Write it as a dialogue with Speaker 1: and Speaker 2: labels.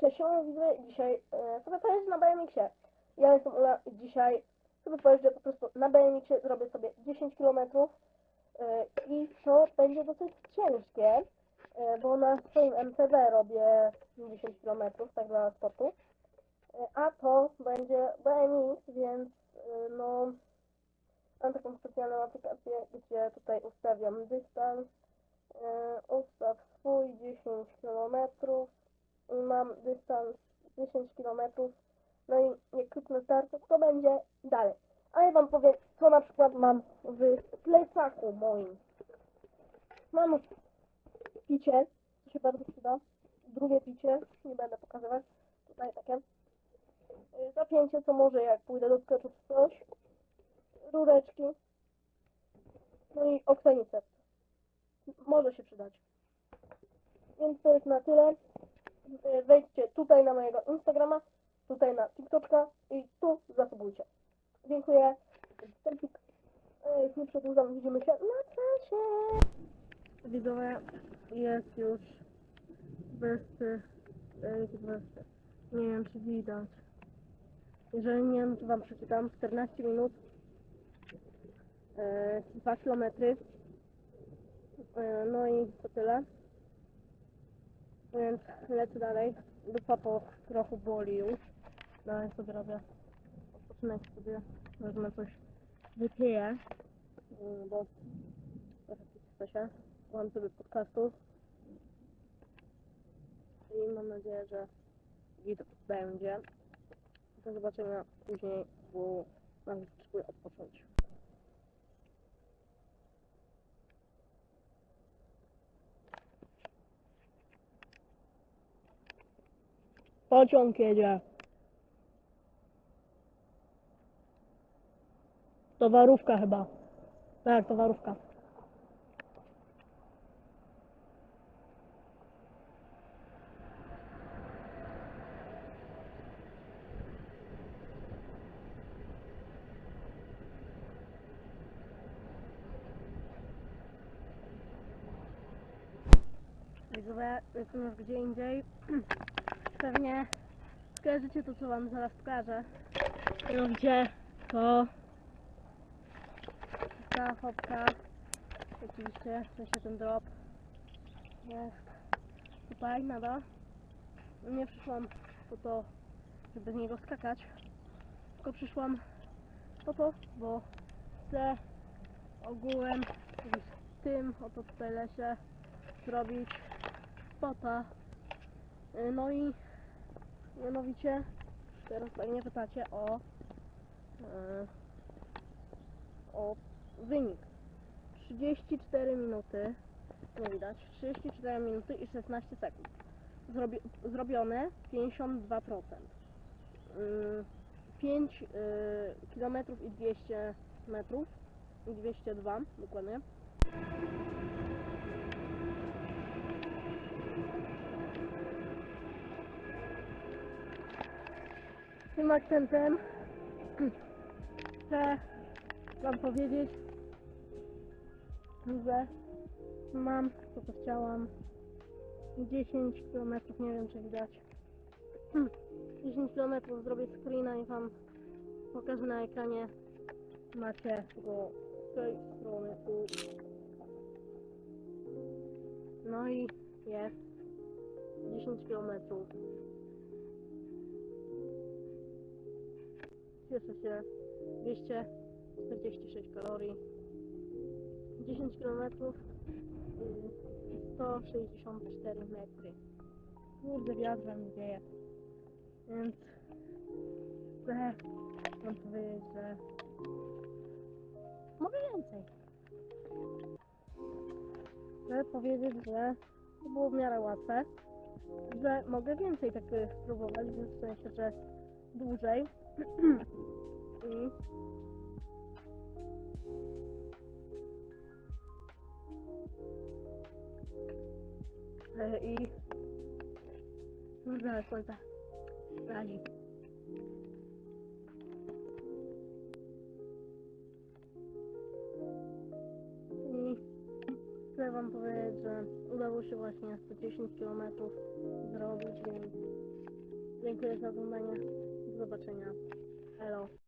Speaker 1: Cześć, widzę dzisiaj sobie pojeżdżę na BMX-ie. Ja jestem Ula i dzisiaj sobie pojeżdżę po prostu na BMX-ie, zrobię sobie 10 km e, i to będzie dosyć ciężkie, e, bo na swoim MTB robię 10 km, tak dla sportu, e, a to będzie BMX, więc no mam taką specjalną aplikację, gdzie tutaj ustawiam dystans, ustaw swój 10 km, i mam dystans 10 km, no i jak kliknę start, to będzie dalej. A ja wam powiem, co na przykład mam w plecaku moim. Mam picie, to się bardzo przyda. Drugie picie, nie będę pokazywać, tutaj takie. Y, Zapięcie, co może jak pójdę do sklepu coś. Rureczki. No i oktanicet. Może się przydać. Więc to jest na tyle wejdźcie tutaj na mojego Instagrama, tutaj na TikToka i tu zasubujcie. Dziękuję. Tempik. E, Już nie przedłużam, widzimy się na czasie. Widzowie, jest już wreszcie, e, nie wiem czy widać. Jeżeli nie wiem, to wam przeczytam. 14 minut, e, 2 kilometry. E, no i to tyle. Więc lecę dalej. Dupa po trochę boli już. Ja sobie robię odpoczynek sobie. Wezmę coś wypiję. mm, Bo trochę chce się. Mam sobie podcastów. I mam nadzieję, że git będzie. Do zobaczenia później, bo nawet potrzebuję odpocząć. Pociąg jedzie. Towarówka chyba. Tak, towarówka. Widzowie, jestem już gdzie indziej. Pewnie skojarzycie to, co wam zaraz pokażę. No gdzie to ta hopka, oczywiście, w sensie ten drop jest tutaj nada. Nie przyszłam po to, żeby z niego skakać, tylko przyszłam po to, bo chcę ogółem w tym oto tutaj lesie zrobić spota. Y, No i mianowicie teraz pewnie pytacie o e, o wynik. 34 minuty, nie widać, 34 minuty i 16 sekund. Zrobi, zrobione 52%. Ym, 5 y, km i 200 metrów, i 202 dokładnie. Tym akcentem chcę wam powiedzieć, że mam to co chciałam 10 km, nie wiem czy widać. 10 km zrobię screena i wam pokażę na ekranie. Macie go z tej strony tu no i jest 10 km cieszę się 246 kalorii 10 km i 164 metry. Kurde, wiatr wam wieje. Więc chcę wam powiedzieć, że mogę więcej. Chcę powiedzieć, że to było w miarę łatwe, że mogę więcej tak y, spróbować, w sensie, że dłużej. I i Kurde, słońce razi. I chcę wam powiedzieć, że udało się właśnie 110 km zrobić, więc Dziękuję za oglądanie. zobaczenia. Hello.